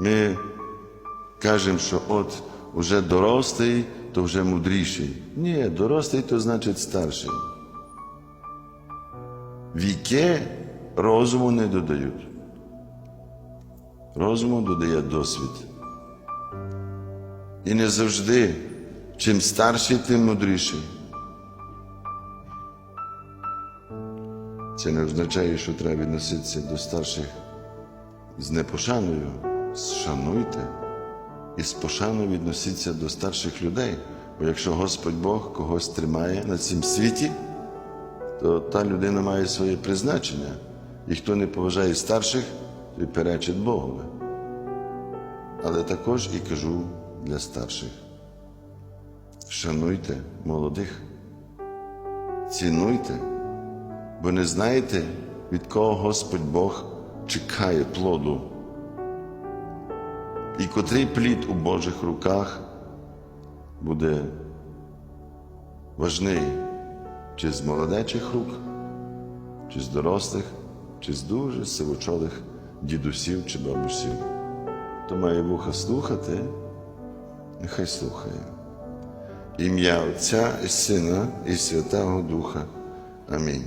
Ми кажемо, що от уже дорослий, то вже мудріший. Ні, дорослий то значить старший. Віки розуму не додають. Розуму додає досвід. І не завжди, чим старший, тим мудріший. Це не означає, що треба відноситися до старших з непошаною. Шануйте і з пошаною відносіться до старших людей. Бо якщо Господь Бог когось тримає на цім світі, то та людина має своє призначення. І хто не поважає старших, той перечить Богові. Але також і кажу для старших. Шануйте молодих, цінуйте, бо не знаєте, від кого Господь Бог чекає плоду. І котрий плід у Божих руках буде важний, чи з молодечих рук, чи з дорослих, чи з дуже сивочолих дідусів чи бабусів. Хто має вуха слухати, нехай слухає. Ім'я Отця і Сина і Святого Духа. Амінь.